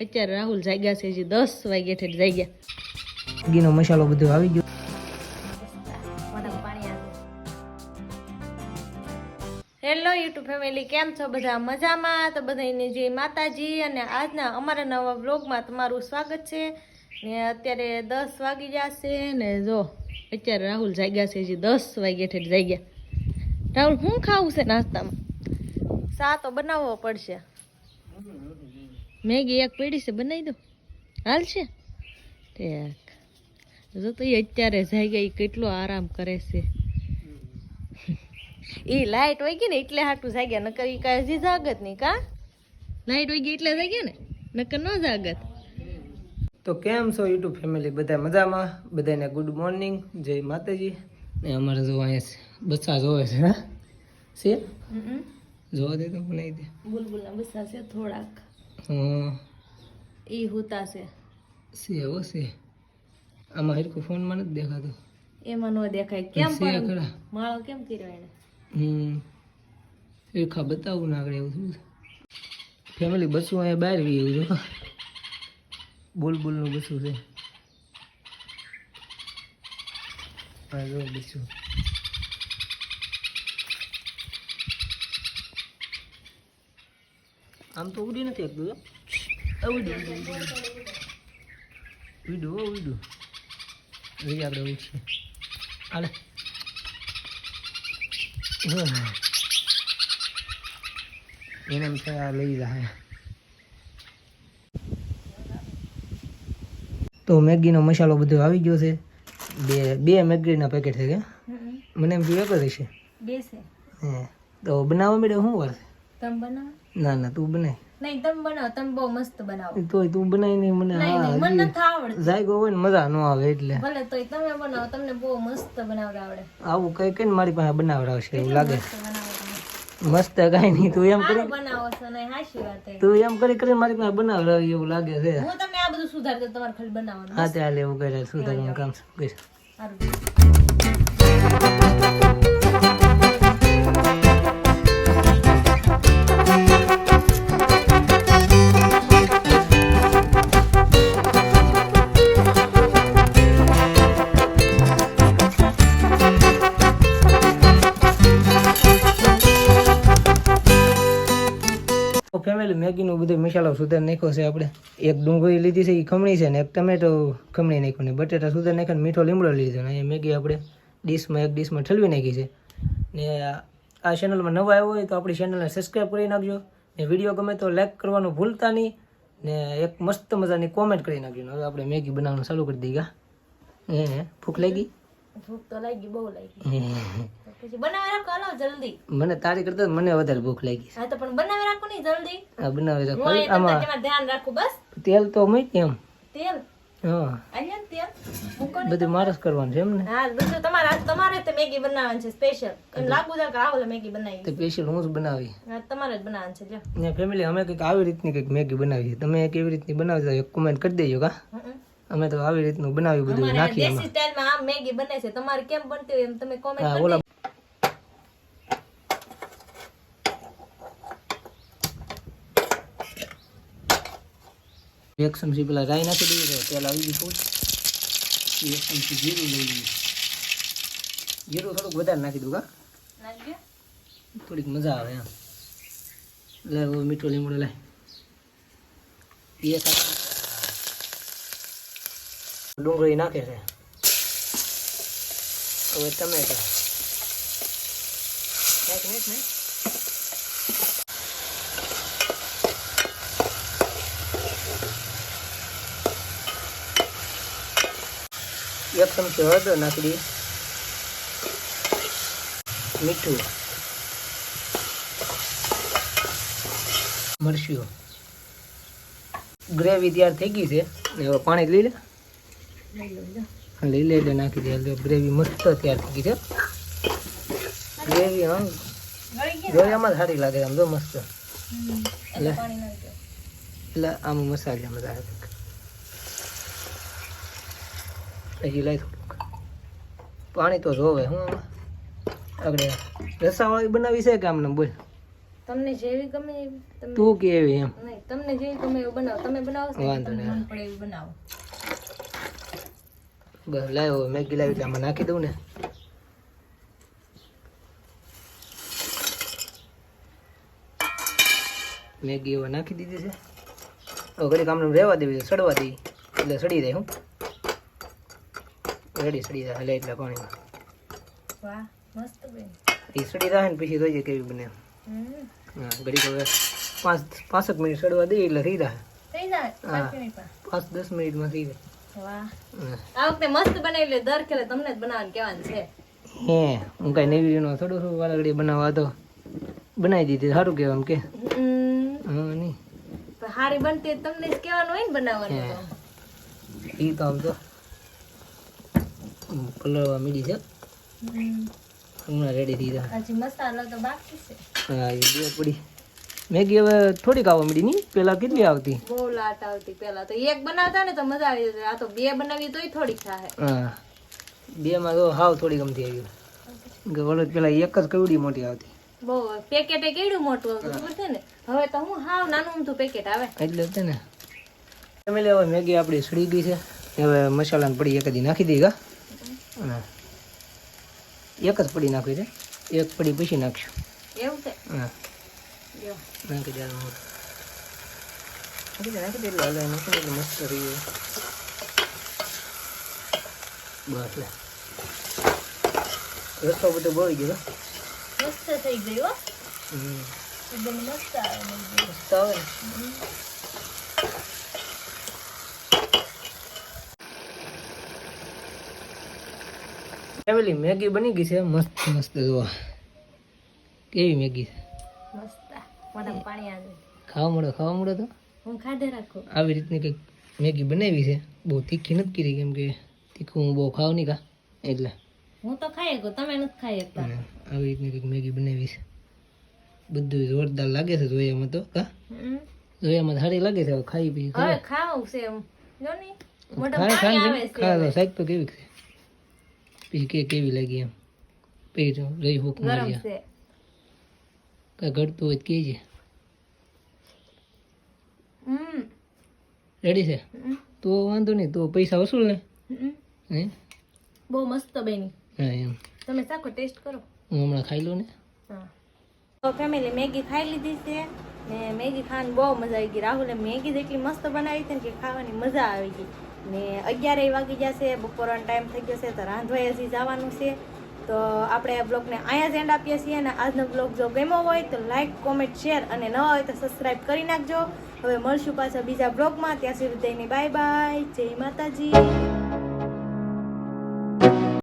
અત્યારે રાહુલ જાગ્યા છે હજી દસ વાગે ઠેઠ જાગ્યા. ઘીનો મસાલો બધો આવી ગયો. હેલો યુટ્યુબ ફેમિલી કેમ છો બધા? મજામાં? તો બધાને જય માતાજી અને આજના અમારા નવા બ્લોગમાં તમારું સ્વાગત છે. ને અત્યારે દસ વાગી જશે ને જો અત્યારે રાહુલ જાગ્યા છે હજી દસ વાગે ઠેઠ જાગ્યા. રાહુલ શું ખાવું છે નાસ્તામાં? સા તો બનાવવો પડશે. મેગી એક પડી છે બનાવી દો હાલ છે? ઠીક. જો તો એ અત્યારે જાગ્યા એ કેટલો આરામ કરે છે. એ લાઈટ વહી ગઈ ને એટલે હાટું જાગ્યા નકર એ કાંઈ હજી જાગત નહીં કા? લાઈટ વહી ગઈ એટલે જાગ્યા ને નકર ન જાગત. તો કેમ છો યુટ્યુબ ફેમિલી? બધા મજામાં? બધાને ગુડ મોર્નિંગ જય માતાજી. ને અમારે જો અહીંયા બચ્ચા જોવે છે હા? છે? જોવા દે તો બનાવી દે. બુલબુલના બસ્સા છે થોડાક. ઈ હુતા છે. છે હો છે આમાં હરખું ફોનમાં નથી દેખાતું. એમાં નો દેખાય. કેમ પણ માળો કેમ કર્યો એને? હમ. હરખા બતાવું ના આગળ એવું થયું ફેમિલી બસું અહીંયા બહાર વી એવું જો બુલબુલનું બસું છે. હા જો બસું. આમ તો ઉડી નથી જો ઉડી ઉડી ઉડ્યું. ઉડ્યું જોઈએ આપણે ઉડશે. હાલે. એને એમ થાય લઈ જાય તો મેગીનો મસાલો બધો આવી ગયો છે. બે બે મેગીના પેકેટ છે કે? મને એમ કે એક જ હશે. છે. હે. તો બનાવવા મળે શું વાર છે? તમે બનાવો. ના ના તું બનાય. નહીં તમે બનાવો તમે બહુ મસ્ત બનાવો. તોય તું બનાવી નહીં મને નહીં મને નથી આવડતું. જાયગો હોય ને મજા ન આવે એટલે. ભલે તોય તમે બનાવો તમને બહુ મસ્ત બનાવતા આવડે આવું કઈ કઈ મારી પાસે બનાવડાવશે એવું લાગે. મસ્ત કઈ નહીં તું એમ કરી બનાવો છો ને હાશી વાત તું એમ કરી કરી મારી પાસે બનાવડાવી એવું લાગે છે. હું તમને આ બધું સુધાર તમારે ખાલી બનાવવાનું. હા તે હાલે એવું કરે સુધારવાનું કામ કરીશ. સારું. ફેમિલી મેગીનું બધું મસાલો સુધાર નાખ્યો છે આપણે. એક ડુંગળી લીધી છે એ ખમણી છે ને એક ટમેટો ખમણી નાખ્યું ને બટેટા સુધાર નાખ્યા ને મીઠો લીમડો લીધો ને અહીંયા મેગી આપણે ડીશમાં એક ડીશમાં ઠલવી નાખી છે. ને આ- ચેનલમાં નવા આવ્યો હોય તો આપણી ચેનલને સબસ્ક્રાઈબ કરી નાખજો. ને વીડિયો ગમે તો લાઈક કરવાનું ભૂલતા નહીં. ને એક મસ્ત મજાની કોમેન્ટ કરી નાખજો. હવે આપણે મેગી બનાવવાનું ચાલુ કરી દઈએ. હે, ભૂખ લાગી? ભૂખ તો લાગી બહુ લાગી. પછી બનાવી રાખો હાલો જલ્દી. મને તારી કરતા મને વધારે ભૂખ લાગી હા તો પણ બનાવી રાખો ને જલ્દી. હા બનાવી રાખો. આમાં ધ્યાન રાખું બસ. તેલ તો મૂક એમ. તેલ? હા. અહીંયા તેલ? બધું મારે કરવાનું છે એમ ને? હા બધું તમારે તમારે તે મેગી બનાવવાની છે સ્પેશિયલ એમ લાગુ છે કે આવો મેગી બનાવી તો સ્પેશિયલ હું જ બનાવી. હા તમારે જ બનાવવાની છે ને ફેમિલી અમે કંઈક આવી રીતની કંઈક મેગી બનાવી તમે કેવી રીતની બનાવજો એક કમેન્ટ કરી દેજો કા. અમે તો આવી રીતનું બનાવી બધું અમારે નાખીએ દેશી સ્ટાઇલમાં આ મેગી બને છે. તમારે કેમ બનતી હોય એમ તમે કોમેન્ટ હા કરી ઓલા એક ચમચી પેલા રાઈ નાખી દઈએ તો તેલ આવી ગયું થોડું એક ચમચી જીરું લઈ લઈએ. જીરું થોડુંક વધારે નાખી દઉં કા નાખજો. થોડીક મજા આવે એમ લે હવે મીઠો લીમડો લે એ સાથે. ડુંગળી નાખે છે. હવે ટમેટા નાખ નાખ નાખ એક ચમચી હળદર નાખી મીઠું. મરચું ગ્રેવી તૈયાર થઈ ગઈ છે. હવે પાણી લઈ લે. લઈ લો, લો. હા, લઈ લે નાખી દે. એટલે ગ્રેવી મસ્ત તૈયાર થઈ ગઈ છે. ગ્રેવી આમ ગળી જોયામાં સારી લાગે આમ જો મસ્ત. એટલે એટલે આમ મસાલા આમ આવે હજી લાઈ પાણી તો જોવે હું આમાં. આગળ રસાવાળી બનાવી છે કે આમને બોલ. તમને જેવી ગમે તું કેવી એમ. તમને જેવી ગમે એવું બનાવો. તમે બનાવો વાંધો નહીં. પડે એવું બનાવો? બસ લાવ્યો મેગી લાવી એટલે આમાં નાખી દઉં ને. મેગી એવા નાખી દીધી છે. હવે ઘડી કામનું રહેવા દેવી છે સડવા દઈ એટલે સડી જાય હું. રેડી સડી જાય હલે એટલા પાણીમાં. બેન. એ સડી જાય ને પછી જોઈએ કેવી બને. હા ઘડી હવે પાંચ પાંસઠ મિનિટ સડવા દઈએ એટલે થઈ જાય. હા. પાંચ પાંચ દસ મિનિટમાં થઈ જાય. વાહ. આ વખતે મસ્ત બનાવી લે દર ખેલે તમને જ બનાવવાનું કહેવાનું છે. હે હું કાંઈ નવી નો થોડું થોડું વાલગડી બનાવવા તો બનાવી દીધી સારું કહેવાય એમ કે. હા નહીં. હારી બનતી તમને જ કહેવાનું હોય ને બનાવવાનું. એ તો. આમ તો પલળવા મીડી છે. હમ. હમણાં રેડી થઈ જાય. હજી મસાલો તો બાકી છે. હા એ બે પડી. મેગી હવે થોડીક આવવા મીડી નહીં પેલા કેટલી આવતી? બહુ લાટ આવતી પેલા તો. એક બનાવતા ને તો મજા આવી જતી આ તો બે બનાવી તોય થોડીક થાય હા. બેમાં તો હાવ થોડી ગમતી આવી કે વળો પેલા એક જ કવડી મોટી આવતી. બહુ પેકેટ કેવડું મોટું આવતું ખબર છે ને? હવે તો હું હાવ નાનું અમથું પેકેટ આવે. એટલે જ છે ને ફેમિલી હવે મેગી આપણી સડી ગઈ છે. હવે મસાલાની પડી એક જ નાખી દઈ ગા હા. એક જ પડી નાખવી છે. એક પડી પછી નાખશું. એવું છે? હા. જો. નાખી દે આમાં. નાખી નાખી દે એટલે હલાવી નાખી એટલે મસ્ત જાય બસ લે રસ્તો બધો બોળી ગયો મસ્ત થઈ ગયું એકદમ મસ્ત આવે. મસ્ત આવે ફેમિલી મેગી બની ગઈ છે મસ્ત મસ્ત જોવા કેવી મેગી મસ્ત મોઢામાં પાણી આવે ખાવા મળે ખાવા મળે તો? હું ખાધે રાખું. આવી રીતની કંઈક મેગી બનાવી છે. બહુ તીખી નથી કરી કેમ કે તીખું હું બહુ ખાવ નહીં કા એટલે. હું તો ખાઈ શકું તમે નથી ખાઈ શકતા. આવી રીતની કંઈક મેગી બનાવી છે. બધું જોરદાર લાગે છે જોયામાં તો કા? જોયામાં સારી લાગે છે ખાઈ પી હવે ખાવું છે એમ. જો ને મોઢામાં પાણી આવે છે ખાય તો તો કેવી છે? પછી કે કેવી લાગી એમ? પછી રહી હુક ગરમ છે. કાંઈ ઘટતું હોય કહેજે. હમ. રેડી છે. તો વાંધો નહીં તો પૈસા વસૂલ ને. હે? બહુ મસ્ત બેન. હા એમ. તમે સાખો ટેસ્ટ કરો. હું હમણાં ખાઈ લઉં ને. હા. તો ફેમિલી મેગી ખાઈ લીધી છે ને મેગી ખાવાની બહુ મજા આવી ગઈ. રાહુલે મેગી જેટલી મસ્ત બનાવી હતી ને કે ખાવાની મજા આવી ગઈ. ને અગિયારે વાગી જશે બપોરનો ટાઈમ થઈ ગયો છે તો રાંધવાય હજી જવાનું છે. તો આપણે આ બ્લોગને અહીંયા જ એન્ડ આપીએ છીએ અને આજનો બ્લોગ જો ગમ્યો હોય તો લાઈક કોમેન્ટ શેર અને ન હોય તો સબસ્ક્રાઈબ કરી નાખજો. હવે મળશું પાછા બીજા બ્લોગમાં ત્યાં સુધી બાય બાય જય માતાજી.